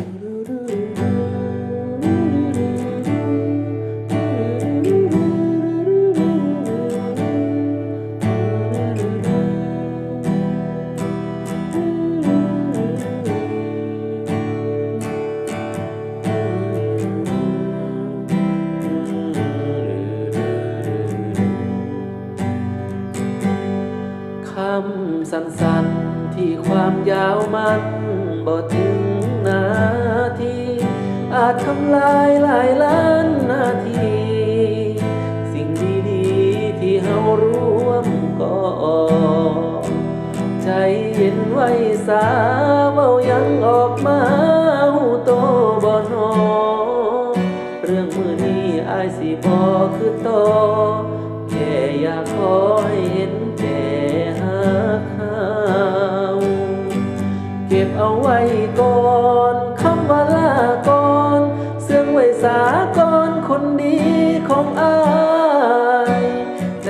คำสั้นๆที่ความยาวมันบ่ถึง อาจทำลายหลายล้านนาที สิ่งดีๆที่เฮาร่วมก่อใจเย็นไว้สาเว้ายังออกมา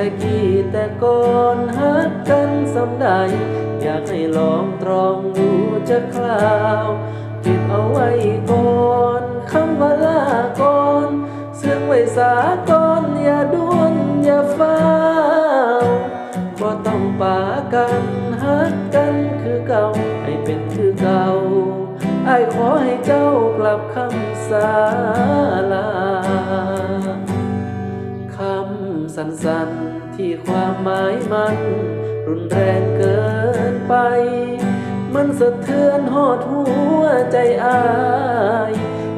แต่กี้แต่ก่อนฮักกันสำใด อยากให้ลองตรองดูจะคราวเก็บเอาไว้ก่อนคำว่าลาก่อนเสื่องไว้สาก่อนอย่าดวนอย่าฟ้าวบ่ต้องปากันฮักกันคือเก่าให้เป็นคือเก่าไอ้ขอให้เจ้ากลับคำสาลา สั้นๆ ที่ความหมายมัน รุนแรงเกินไป มันสะเทือนหอดหัวใจอาย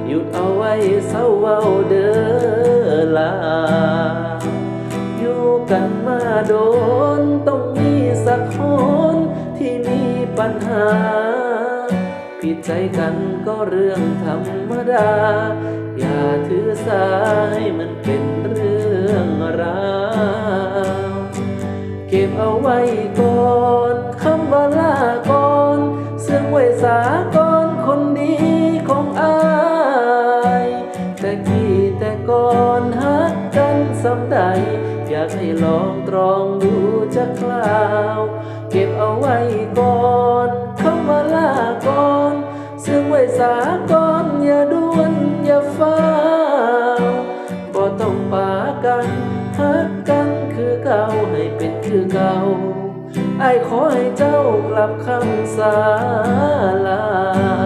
หยุดเอาไว้เศร้าเว้าเด้อลา อยู่กันมาโดนต้องมีสักคนที่มีปัญหา ผิดใจกันก็เรื่องธรรมดา อย่าถือสาให้มันเป็น แต่กี้แต่ก่อนฮักกันสำใด อยากให้ลองตรองดูจะคราว เก็บเอาไว้ก่อนคำว่าลาก่อนเสื่องไว้สาก่อนอย่าด่วนอย่าฟ้าวบ่ต้องปากันฮักกันคือเก่าให้เป็นคือเก่าไอ้ขอให้เจ้ากลับคำสาลา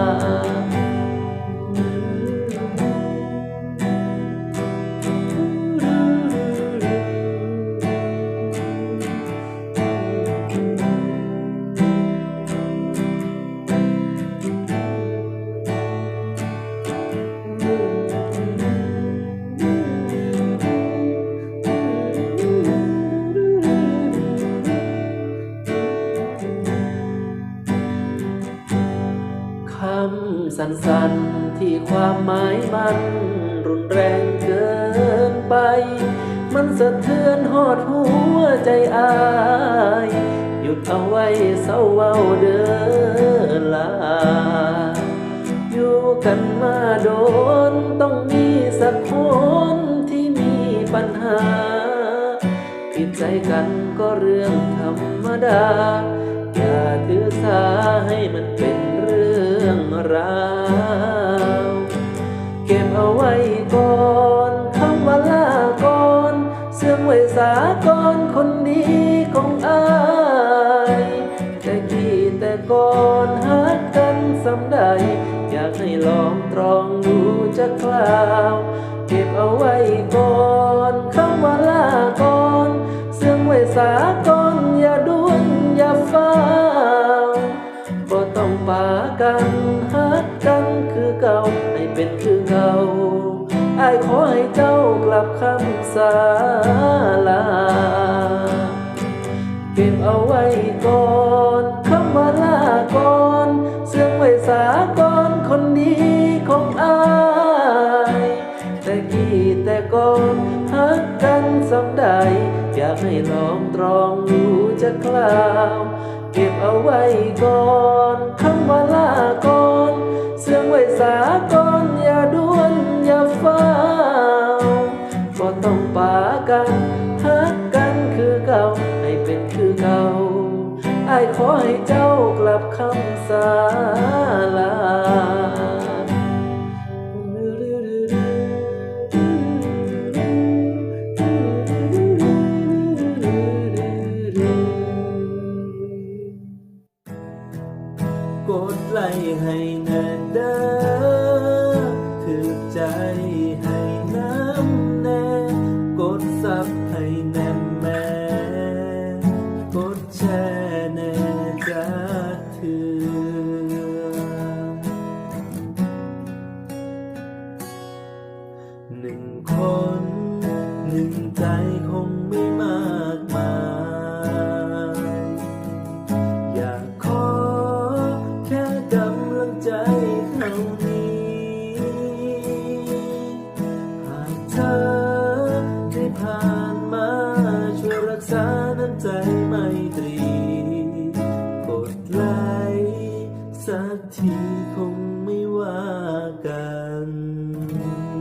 สั้นๆ ที่ความหมายมันรุนแรงเกินไป มันสะเทือนหอดหัวใจอาย หยุดเอาไว้เศร้าเว้าเด้อลา อยู่กันมาโดนต้องมีสักคนที่มีปัญหา ผิดใจกันก็เรื่องธรรมดา สาก่อนคนดีของอายแต่กี้แต่ก่อนฮักกันสำใด อยากให้ลองตรองดูจะคราว เก็บเอาไว้ก่อนคำว่าลาก่อนเสื่องไว้สาก่อนอย่าด่วนอย่าฟ้าวบ่ต้องปากันฮักกันคือเก่าให้เป็นคือเก่าับคำสาลา เก็บเอาไว้ก่อนคำว่าลาก่อนเสื่องไว้สาก่อนคนดีของอายแต่กี้แต่ก่อนฮักกันสำใด อยากให้ลองตรองดูจะคราว เก็บเอาไว้ก่อนคำว่าลาก่อนเสื่องไว้สาก่อนากักกันคือเก่าให้เป็นคือเก่าไอ้ขอให้เจ้ากลับคำสาลา Música